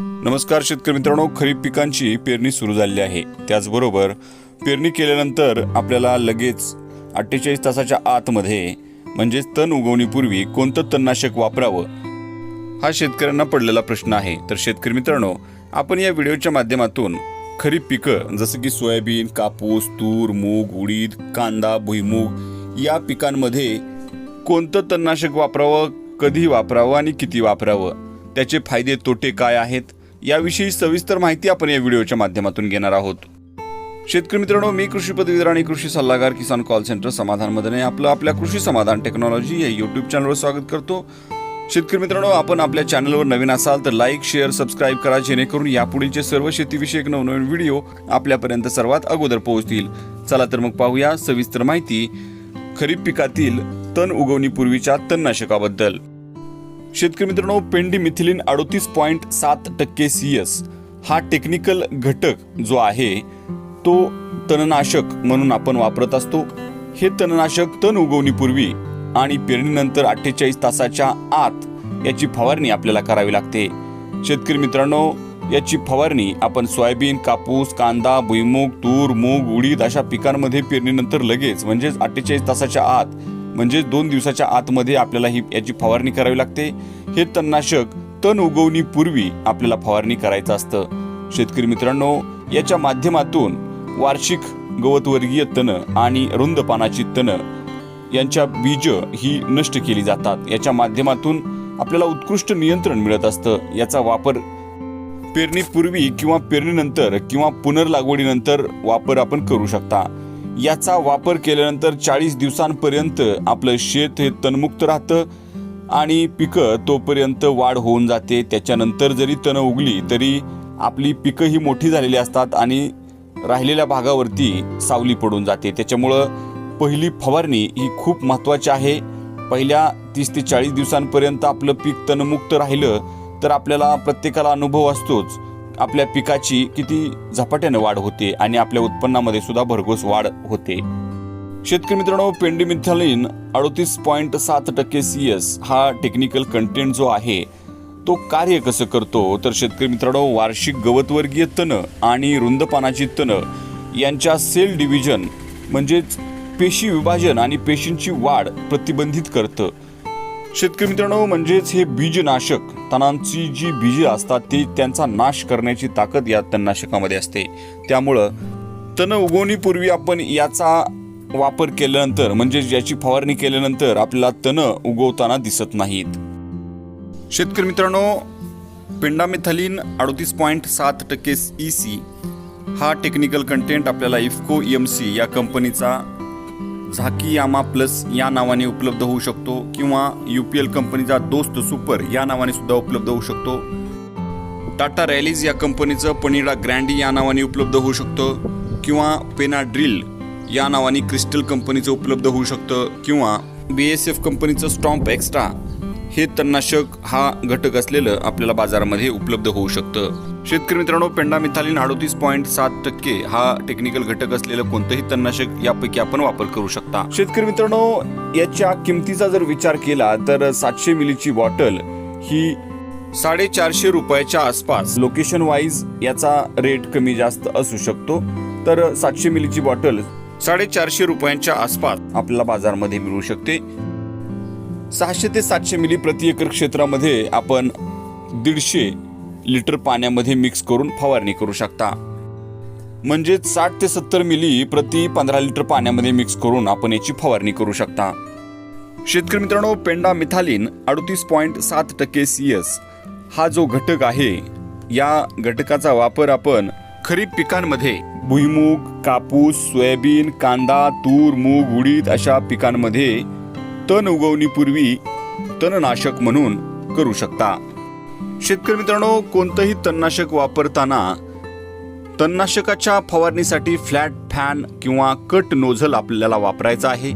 नमस्कार शेतकरी मित्रांनो खरीप पिकांची पेरणी सुरू झालेली आहे. त्याचबरोबर पेरणी केल्यानंतर आपल्याला लगेच अठ्ठेचाळीस तासाच्या आतमध्ये म्हणजेच तण उगवणीपूर्वी कोणतं तणनाशक वापरावं हा शेतकऱ्यांना पडलेला प्रश्न आहे. तर शेतकरी मित्रांनो आपण या व्हिडिओच्या माध्यमातून खरीप पिकं जसं की सोयाबीन कापूस तूर मूग उडीद कांदा भुईमूग या पिकांमध्ये कोणतं तणनाशक वापरावं कधी वापरावं आणि किती वापरावं त्याचे फायदे तोटे काय आहेत याविषयी सविस्तर माहिती आपण या व्हिडिओच्या माध्यमातून घेणार आहोत. शेतकरी मित्रांनो मी कृषी पदवीधर आणि कृषी सल्लागार किसान कॉल सेंटर समाधान मदने आपलं आपल्या कृषी समाधान टेक्नॉलॉजी या युट्यूब चॅनलवर स्वागत करतो. शेतकरी मित्रांनो आपण आपल्या चॅनलवर नवीन असाल तर लाईक शेअर सबस्क्राईब करा जेणेकरून यापुढीलचे सर्व शेतीविषयक नवनवीन व्हिडिओ आपल्यापर्यंत सर्वात अगोदर पोहोचतील. चला तर मग पाहूया सविस्तर माहिती. खरीप पिकातील तण उगवणीपूर्वीच्या तणनाशकाबद्दल. शेतकरी मित्रांनो पेंडी मिथिलिन अडोतीस पॉईंट सात टक्के सी एस हा टेक्निकल घटक जो आहे तो तणनाशक म्हणून आपण वापरत असतो. हे तणनाशक तण उगवणीपूर्वी आणि पेरणीनंतर अठ्ठेचाळीस तासाच्या आत याची फवारणी आपल्याला करावी लागते. शेतकरी मित्रांनो याची फवारणी आपण सोयाबीन कापूस कांदा भुईमूग तूर मूग उडीद अशा पिकांमध्ये पेरणीनंतर लगेच म्हणजेच अठ्ठेचाळीस तासाच्या आत म्हणजे दोन दिवसाच्या आतमध्ये आपल्याला ही याची फवारणी करावी लागते. हे तणनाशक तण उगवणीपूर्वी आपल्याला फवारणी करायचं असतं. शेतकरी मित्रांनो याच्या माध्यमातून वार्षिक गवतवर्गीय तण आणि रुंद पानाची तण यांच्या बीज ही नष्ट केली जातात. याच्या माध्यमातून आपल्याला उत्कृष्ट नियंत्रण मिळत असतं. याचा वापर पेरणीपूर्वी किंवा पेरणीनंतर किंवा पुनर्लागवडीनंतर वापर आपण करू शकता. याचा वापर केल्यानंतर चाळीस दिवसांपर्यंत आपलं शेत हे तणमुक्त राहतं आणि पिकं तोपर्यंत वाढ होऊन जाते. त्याच्यानंतर जरी तणं उगली तरी आपली पिकं ही मोठी झालेली असतात आणि राहिलेल्या भागावरती सावली पडून जाते. त्याच्यामुळं पहिली फवारणी ही खूप महत्त्वाची आहे. पहिल्या तीस ते चाळीस दिवसांपर्यंत आपलं पीक तणमुक्त राहिलं तर आपल्याला प्रत्येकाला अनुभव असतोच. आपल्या पिकाची किती झपाट्याने वाढ होते आणि आपल्या उत्पन्नामध्ये सुद्धा भरघोस वाढ होते. शेतकरी मित्रांनो पेंडिमिथालिन अडोतीस पॉईंट सात टक्के सी एस हा टेक्निकल कंटेंट जो आहे तो कार्य कसं करतो? तर शेतकरी मित्रांनो वार्षिक गवतवर्गीय तण आणि रुंद पानाची तण यांच्या सेल डिव्हिजन म्हणजेच पेशी विभाजन आणि पेशींची वाढ प्रतिबंधित करतं. शेतकरी मित्रांनो म्हणजेच हे बीजनाशक तणांची जी बीजे असतात ती त्यांचा नाश करण्याची ताकद या तणनाशकामध्ये असते. त्यामुळं तण उगवणीपूर्वी आपण याचा वापर केल्यानंतर म्हणजे याची फवारणी केल्यानंतर आपल्याला तण उगवताना दिसत नाहीत. शेतकरी मित्रांनो पेंडामिथालिन अडतीस पॉईंट सात टक्के ई सी हा टेक्निकल कंटेंट आपल्याला इफ्को एम सी या कंपनीचा झाकी यामा प्लस या नावाने उपलब्ध होऊ शकतो किंवा यू पी एल कंपनीचा दोस्त सुपर या नावाने सुद्धा उपलब्ध होऊ शकतो. टाटा रॅलीज या कंपनीचं पनिडा ग्रँडी या नावाने उपलब्ध होऊ शकतं किंवा पेना ड्रिल या नावाने क्रिस्टल कंपनीचं उपलब्ध होऊ शकतं किंवा बी एस एफ कंपनीचं स्टॉम्प एक्स्ट्रा हे तणनाशक हा घटक असलेलं आपल्याला बाजारामध्ये उपलब्ध होऊ शकतं. शेतकरी मित्रांनो पेंडामिथालिन अडोतीस पॉईंट सात टक्के हा टेक्निकल घटक असलेलं कोणतंही तणनाशक यापैकी आपण वापर करू शकता. शेतकरी मित्रांनो याच्या किमतीचा जर विचार केला तर सातशे मिलीची बॉटल ही साडेचारशे रुपयाच्या आसपास लोकेशन वाईज याचा रेट कमी जास्त असू शकतो. तर सातशे मिलीची बॉटल साडेचारशे रुपयांच्या आसपास आपल्याला बाजारमध्ये मिळू शकते. सहाशे ते सातशे मिली प्रति एकर क्षेत्रामध्ये आपण दीडशे लिटर पाण्यामध्ये मिक्स करून फवारणी करू शकता. म्हणजेच साठ ते सत्तर मिली प्रति पंधरा लिटर पाण्यामध्ये मिक्स करून आपण याची फवारणी करू शकता. शेतकरी मित्रांनो पेंडा मिथालिन अडतीस पॉईंट सात टक्के सी एस हा जो घटक आहे या घटकाचा वापर आपण खरीप पिकांमध्ये भुईमूग कापूस सोयाबीन कांदा तूर मूग उडीद अशा पिकांमध्ये तण उगवणीपूर्वी तणनाशक म्हणून करू शकता. शेतकरी मित्रांनो कोणतंही तणनाशक वापरताना तणनाशकाच्या फवारणीसाठी फ्लॅट फॅन किंवा कट नोझल आपल्याला वापरायचा आहे.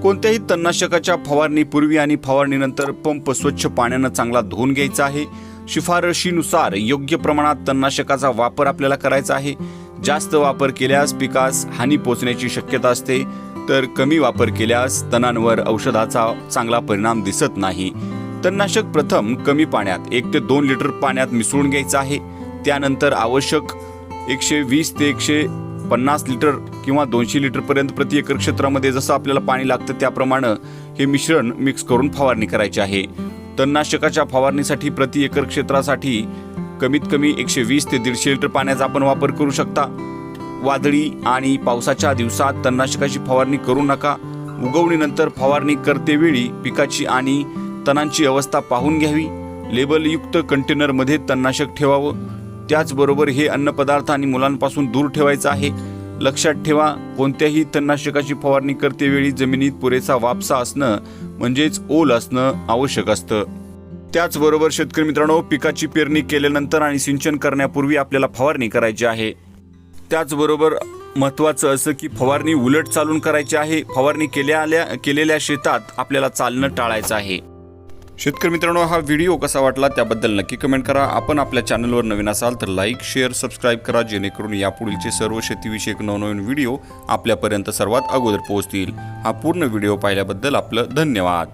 कोणत्याही तणनाशकाच्या फवारणीपूर्वी आणि फवारणीनंतर पंप स्वच्छ पाण्यानं चांगला धुवून घ्यायचा आहे. शिफारशीनुसार योग्य प्रमाणात तणनाशकाचा वापर आपल्याला करायचा आहे. जास्त वापर केल्यास पिकास हानी पोचण्याची शक्यता असते. तर कमी वापर केल्यास तणांवर औषधाचा चांगला परिणाम दिसत नाही. तणनाशक प्रथम कमी पाण्यात एक ते दोन लिटर पाण्यात मिसळून घ्यायचं आहे. त्यानंतर आवश्यक एकशे वीस ते एकशे पन्नास लिटर किंवा दोनशे लिटरपर्यंत प्रति एकर क्षेत्रामध्ये जसं आपल्याला पाणी लागतं त्याप्रमाणे हे मिश्रण मिक्स करून फवारणी करायची आहे. तणनाशकाच्या फवारणीसाठी प्रति एकर क्षेत्रासाठी कमीत कमी एकशे वीस ते दीडशे लिटर पाण्याचा आपण वापर करू शकता. वादळी आणि पावसाच्या दिवसात तणनाशकाची फवारणी करू नका. उगवणीनंतर फवारणी करतेवेळी पिकाची आणि तणांची अवस्था पाहून घ्यावी. लेबलयुक्त कंटेनरमध्ये तणनाशक ठेवावं. त्याचबरोबर हे अन्नपदार्थ आणि मुलांपासून दूर ठेवायचं आहे. लक्षात ठेवा कोणत्याही तणनाशकाची फवारणी करतेवेळी जमिनीत पुरेसा वापसा असणं म्हणजेच ओल असणं आवश्यक असतं. त्याचबरोबर शेतकरी मित्रांनो पिकाची पेरणी केल्यानंतर आणि सिंचन करण्यापूर्वी आपल्याला फवारणी करायची आहे. त्याचबरोबर महत्त्वाचं असं की फवारणी उलट चालून करायची आहे. फवारणी केल्या केलेल्या शेतात आपल्याला चालणं टाळायचं आहे. शेतकरी मित्रांनो हा व्हिडिओ कसा वाटला त्याबद्दल नक्की कमेंट करा. आपण आपल्या चॅनलवर नवीन असाल तर लाईक शेअर सबस्क्राईब करा जेणेकरून यापुढीलचे सर्व शेतीविषयक नवनवीन व्हिडिओ आपल्यापर्यंत सर्वात अगोदर पोहोचतील. हा पूर्ण व्हिडिओ पाहिल्याबद्दल आपलं धन्यवाद.